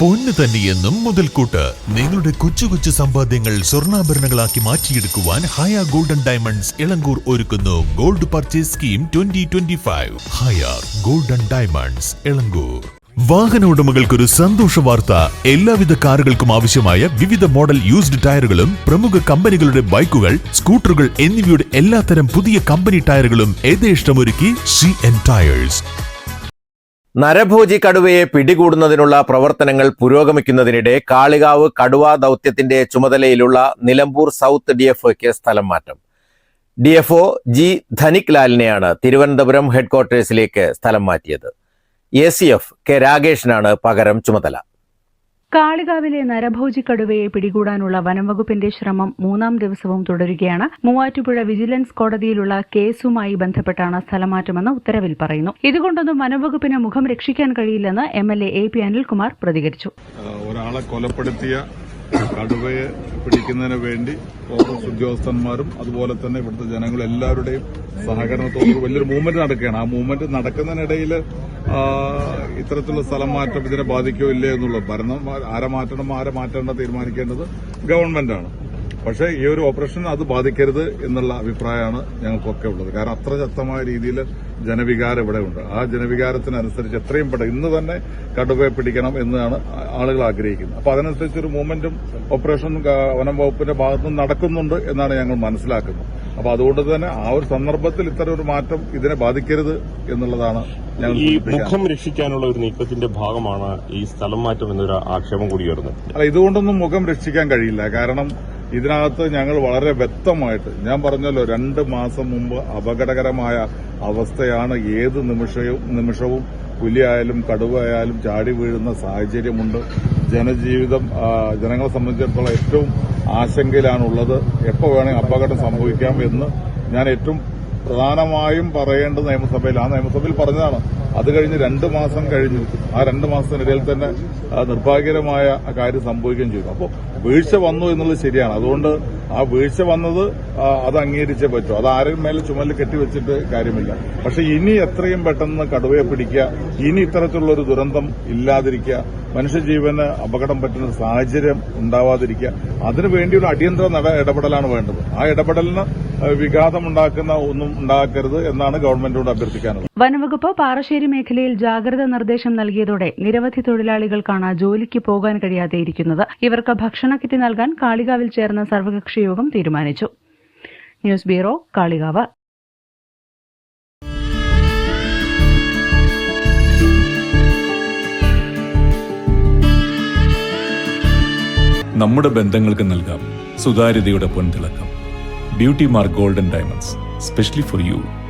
പൊന്ന് തന്നെയെന്നും മുതൽക്കൂട്ട്. നിങ്ങളുടെ കൊച്ചു കൊച്ചു സമ്പാദ്യങ്ങൾ സ്വർണാഭരണങ്ങളാക്കി മാറ്റിയെടുക്കുവാൻ ഹയ ഗോൾഡൻ ഡയമണ്ട്സ് ഇളങ്കൂർ ഒരുക്കുന്നു. Gold purchase scheme twenty twenty five ഹയ ഗോൾഡൻ ഡയമണ്ട്സ് ഇളങ്കൂർ. വാഹന ഉടമകൾക്കൊരു സന്തോഷ വാർത്ത. എല്ലാവിധ കാറുകൾക്കും ആവശ്യമായ വിവിധ മോഡൽ യൂസ്ഡ് ടയറുകളും പ്രമുഖ കമ്പനികളുടെ ബൈക്കുകൾ സ്കൂട്ടറുകൾ എന്നിവയുടെ എല്ലാത്തരം പുതിയ കമ്പനി ടയറുകളും യഥേഷ്ടമൊരുക്കി സി എൻ ടയേഴ്സ് നരഭോജി കടുവയെ പിടികൂടുന്നതിനുള്ള പ്രവർത്തനങ്ങൾ പുരോഗമിക്കുന്നതിനിടെ കാളികാവ് കടുവ ദൗത്യത്തിന്റെ ചുമതലയിലുള്ള നിലമ്പൂർ സൗത്ത് ഡിഎഫ്ഒയ്ക്ക് സ്ഥലം മാറ്റം. ഡിഎഫ്ഒ ജി ധനിക് ലാലിനെയാണ് തിരുവനന്തപുരം ഹെഡ്ക്വാർട്ടേഴ്സിലേക്ക് സ്ഥലം മാറ്റിയത്. എ സി എഫ് കെ രാഗേഷിനാണ് പകരം ചുമതല. കാളികാവിലെ നരഭോജി കടുവയെ പിടികൂടാനുള്ള വനംവകുപ്പിന്റെ ശ്രമം മൂന്നാം ദിവസവും തുടരുകയാണ്. മൂവാറ്റുപുഴ വിജിലൻസ് കോടതിയിലുള്ള കേസുമായി ബന്ധപ്പെട്ടാണ് സ്ഥലമാറ്റമെന്ന് ഉത്തരവിൽ പറയുന്നു. ഇതുകൊണ്ടൊന്നും വനംവകുപ്പിന് മുഖം രക്ഷിക്കാൻ കഴിയില്ലെന്ന് M L A P Anilkumar പ്രതികരിച്ചു. ഒരാളെ കൊലപ്പെടുത്തിയ കടുവയെ പിടിക്കുന്നതിന് വേണ്ടി ഫോറസ്റ്റ് ഉദ്യോഗസ്ഥന്മാരും അതുപോലെ തന്നെ ഇവിടുത്തെ ജനങ്ങളെല്ലാവരുടെയും എല്ലാവരുടെയും സഹകരണത്തോട് വലിയൊരു മൂവ്മെന്റ് നടക്കുകയാണ്. ആ മൂവ്മെന്റ് നടക്കുന്നതിനിടയിൽ ഇത്തരത്തിലുള്ള സ്ഥലം മാറ്റം ഇതിനെ ബാധിക്കോ ഇല്ലേ എന്നുള്ളത് ഭരണം. ആരെ മാറ്റണം ആരെ മാറ്റേണ്ട തീരുമാനിക്കേണ്ടത് ഗവൺമെന്റാണ്. പക്ഷേ ഈ ഒരു ഓപ്പറേഷൻ അത് ബാധിക്കരുത് എന്നുള്ള അഭിപ്രായമാണ് ഞങ്ങൾക്കൊക്കെ ഉള്ളത്. കാരണം അത്ര ശക്തമായ രീതിയിൽ ജനവികാരം ഇവിടെ ഉണ്ട്. ആ ജനവികാരത്തിനനുസരിച്ച് എത്രയും പെട്ടെന്ന് ഇന്ന് തന്നെ കടുവയെ പിടിക്കണം എന്നാണ് ആളുകൾ ആഗ്രഹിക്കുന്നത്. അപ്പൊ അതിനനുസരിച്ച് ഒരു മൂവ്മെന്റും ഓപ്പറേഷനും വനം വകുപ്പിന്റെ ഭാഗത്തുനിന്ന് നടക്കുന്നുണ്ട് എന്നാണ് ഞങ്ങൾ മനസ്സിലാക്കുന്നത്. അപ്പൊ അതുകൊണ്ട് തന്നെ ആ ഒരു സന്ദർഭത്തിൽ ഇത്തരം ഒരു മാറ്റം ഇതിനെ ബാധിക്കരുത് എന്നുള്ളതാണ് ഞങ്ങൾ ഈ മുഖം രക്ഷിക്കാനുള്ള ഒരു നീക്കത്തിന്റെ ഭാഗമാണ് ഈ സ്ഥലം മാറ്റം എന്നൊരു ആക്ഷേപം കൂടി വരുന്നത് അല്ല ഇതുകൊണ്ടൊന്നും മുഖം രക്ഷിക്കാൻ കഴിയില്ല. കാരണം ഇതിനകത്ത് ഞങ്ങൾ വളരെ വ്യക്തമായിട്ട് ഞാൻ പറഞ്ഞല്ലോ രണ്ട് മാസം മുമ്പ് അപകടകരമായ അവസ്ഥയാണ് ഏത് നിമിഷവും നിമിഷവും പുലിയായാലും കടുവയായാലും ചാടി വീഴുന്ന സാഹചര്യമുണ്ട്. ജനജീവിതം ജനങ്ങളെ സംബന്ധിച്ചിടത്തോളം ഏറ്റവും ആശങ്കയിലാണുള്ളത്. എപ്പോൾ വേണമെങ്കിൽ അപകടം സംഭവിക്കാം എന്ന് ഞാൻ ഏറ്റവും പ്രധാനമായും പറയേണ്ടത് നിയമസഭയിൽ ആ നിയമസഭയിൽ പറഞ്ഞതാണ് അത് കഴിഞ്ഞ് രണ്ട് മാസം കഴിഞ്ഞു ആ രണ്ട് മാസത്തിനിടയിൽ തന്നെ നിർഭാഗ്യകരമായ കാര്യം സംഭവിക്കുകയും ചെയ്തു. അപ്പോൾ വീഴ്ച വന്നു എന്നുള്ളത് ശരിയാണ്. അതുകൊണ്ട് ആ വീഴ്ച വന്നത് അത് അംഗീകരിച്ചേ പറ്റൂ. അത് ആരും മേലെ ചുമലിൽ കെട്ടിവെച്ചിട്ട് കാര്യമില്ല. പക്ഷെ ഇനി എത്രയും പെട്ടെന്ന് കടുവയെ പിടിക്കുക ഇനി ഇത്തരത്തിലുള്ളൊരു ദുരന്തം ഇല്ലാതിരിക്കുക മനുഷ്യജീവന് അപകടം പറ്റുന്ന സാഹചര്യം ഉണ്ടാവാതിരിക്കുക അതിനുവേണ്ടിയുള്ള അടിയന്തര ഇടപെടലാണ് വേണ്ടത്. ആ ഇടപെടലിന് വിഘാതമുണ്ടാക്കുന്ന ഒന്നും ഉണ്ടാക്കരുത് എന്നാണ് ഗവൺമെന്റിനോട് അഭ്യർത്ഥിക്കാനുള്ളത്. വനവകുപ്പ് പാറശ്ശേരി മേഖലയിൽ ജാഗ്രത നിർദ്ദേശം നൽകിയതോടെ നിരവധി തൊഴിലാളികൾക്കാണ് ജോലിക്ക് പോകാൻ കഴിയാതെ ഇരിക്കുന്നത് ഇവർക്ക് ഭക്ഷണ കിറ്റ് നൽകാൻ കാളികാവിൽ ചേർന്ന സർവകക്ഷി യോഗം തീരുമാനിച്ചു. News bureau Kalikavu. നമ്മുടെ ബന്ധങ്ങൾക്ക് നൽകാം സുതാര്യതയുടെ പൊൻതിളക്കം. Beauty mark golden diamonds specially for you.